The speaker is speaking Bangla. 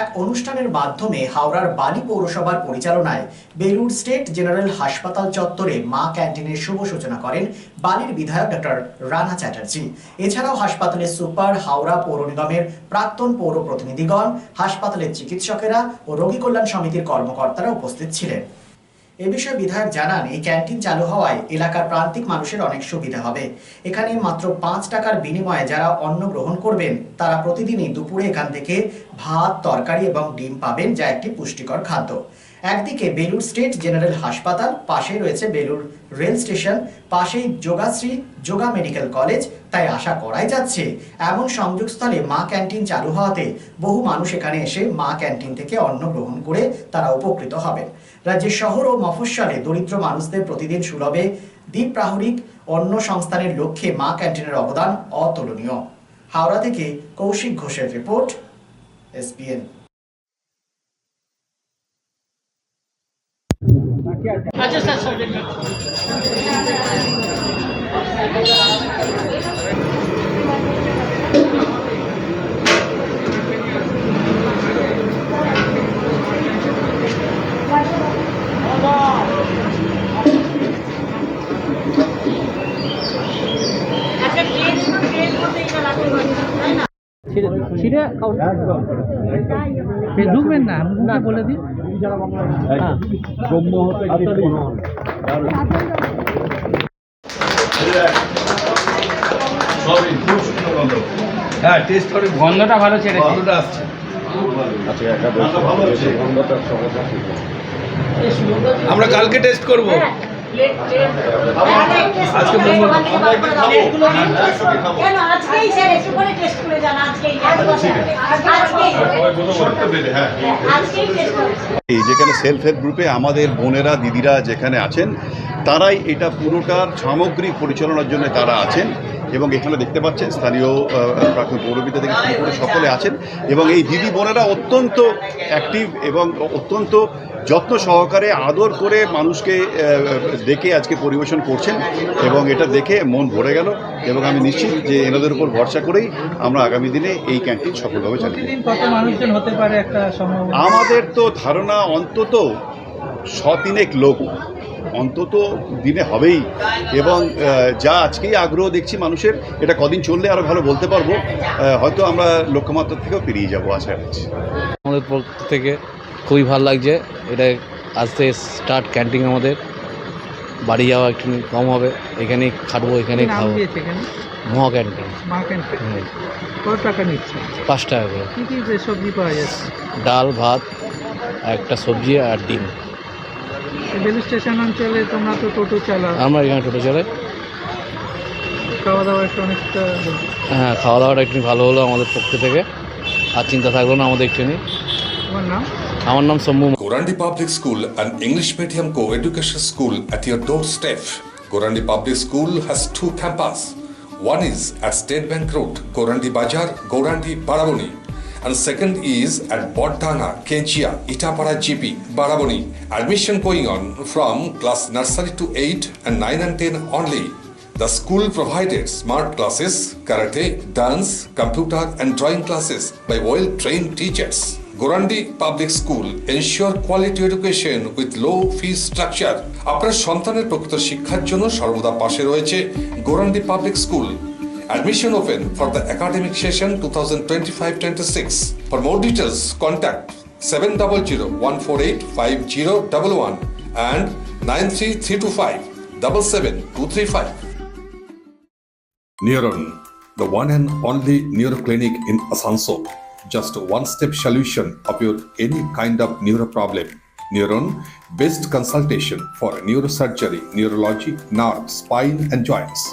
এক অনুষ্ঠানের মাধ্যমে হাওড়ার বালি পৌরসভার পরিচালনায় বেলুর স্টেট জেনারেল হাসপাতাল চত্বরে মা ক্যান্টিনের শুভ সূচনা করেন বালির বিধায়ক ডক্টর রানা চ্যাটার্জি। এছাড়াও হাসপাতালের সুপার হাওড়া পৌর নিগমের প্রাক্তন পৌর প্রতিনিধিগণ, হাসপাতালের চিকিৎসকেরা ও রোগী কল্যাণ সমিতির কর্মকর্তারা উপস্থিত ছিলেন। এ বিষয়ে বিধায়ক জানান, এই ক্যান্টিন চালু হওয়ায় এলাকার প্রান্তিক মানুষের অনেক সুবিধা হবে। এখানে মাত্র পাঁচ টাকার বিনিময়ে যারা অন্ন গ্রহণ করবেন, তারা প্রতিদিনই দুপুরে এখান থেকে ভাত, তরকারি এবং ডিম পাবেন, যা একটি পুষ্টিকর খাদ্য। একদিকে বেলুর স্টেট জেনারেল হাসপাতাল, পাশেই রয়েছে বেলুর রেল স্টেশন, পাশেই যোগাশ্রী, যোগা মেডিকেল কলেজ, তাই আশা করাই যাচ্ছে। এমন সংযোগস্থলে মা ক্যান্টিন চালু হওয়াতে বহু মানুষ এখানে এসে মা ক্যান্টিন থেকে অন্ন গ্রহণ করে তারা উপকৃত হবেন। রাজ্যের শহর ও মফস্বলে দরিদ্র মানুষদের প্রতিদিন সুলভে দ্বীপ প্রাহরিক অন্ন সংস্থানের লক্ষ্যে মা ক্যান্টিনের অবদান অতুলনীয়। হাওড়া থেকে কৌশিক ঘোষের রিপোর্ট এসপিএন আচ্ছা স্যার সাবজেক্ট একটা ট্রেন ট্রেন করতে এটা রাখতে পারি তাই না ছিঁড়ে ছিঁড়ে ঢুকবেন না বলে দিন হ্যাঁ হ্যাঁ টেস্ট করে গন্ধটা ভালো ছেড়ে গন্ধটা আসছে হচ্ছে আমরা কালকে টেস্ট করব। হ্যাঁ যেখানে সেলফ হেল্প গ্রুপে আমাদের বোনেরা দিদিরা যেখানে আছেন তারাই এটা পুরোটার সামগ্রিক পরিচালনার জন্য তারা আছেন এবং এখানে দেখতে পাচ্ছেন স্থানীয় প্রাক্তন পৌরবিদ্যা থেকে শুরু করে সকলে আছেন এবং এই দিদি বোনেরা অত্যন্ত অ্যাক্টিভ এবং অত্যন্ত যত্ন সহকারে আদর করে মানুষকে ডেকে আজকে পরিবেশন করছেন এবং এটা দেখে মন ভরে গেল এবং আমি নিশ্চিত যে এনাদের উপর ভরসা করেই আমরা আগামী দিনে এই ক্যান্টিন সফলভাবে চালিয়ে আমাদের তো ধারণা অন্তত শতিনেক লোক অন্তত দিনে হবেই। এবং যা আজকেই আগ্রহ দেখছি মানুষের এটা কদিন চললে আরও ভালো বলতে পারব। হয়তো আমরা লক্ষ্যমাত্রা থেকেও পেরিয়ে যাব আশা রাখছি। আমাদের পক্ষ থেকে খুবই ভালো লাগছে। এটা আজ থেকে স্টার্ট ক্যান্টিন আমাদের। বাড়ি যাওয়া একটু কম হবে। এখানেই খাটবো এখানেই খাব। মহা ক্যান্টিন মা কত টাকা নিচ্ছে? পাঁচ টাকা করে। কি কি সবজি পাওয়া যাচ্ছে? ডাল ভাত একটা সবজি আর ডিম। বেলু স্টেশন অঞ্চলে তোমরা তো টোটো চালাও আমরা এখানে টোটো চলে খাওয়া দাওয়া একটু অনেকটা হ্যাঁ খাওয়া দাওয়াটা একটু ভালো হলো আমাদের পক্ষ থেকে আর চিন্তা থাকল না আমাদের একটুখানি তোমার নাম আমার নাম Shambhu Gorandi Public School, an English medium co-education school at your doorstep. Gorandi Public School has two campuses. One is at State Bank Road, Gorandi Bajar, Gorandi, Baraboni. And second is at Bodhana, Kenchia, Itapara GP, Baraboni. Admission going on from class nursery to 8 and 9 and 10 only. The school provided smart classes, karate, dance, computer, and drawing classes by well trained teachers. Gorandi Public School ensure quality education with low fee structure. আপনার সন্তানের প্রকৃত শিক্ষার জন্য সর্বদা পাশে রয়েছে Gorandi public school Admission open for the academic session 2025-26. For more details, contact 700-148-5011 and 93325 77235. Neuron, the one and only neuro clinic in Asansol. Just one-step solution of your any kind of neuro problem. Neuron, best consultation for neurosurgery, neurology, nerve, spine and joints.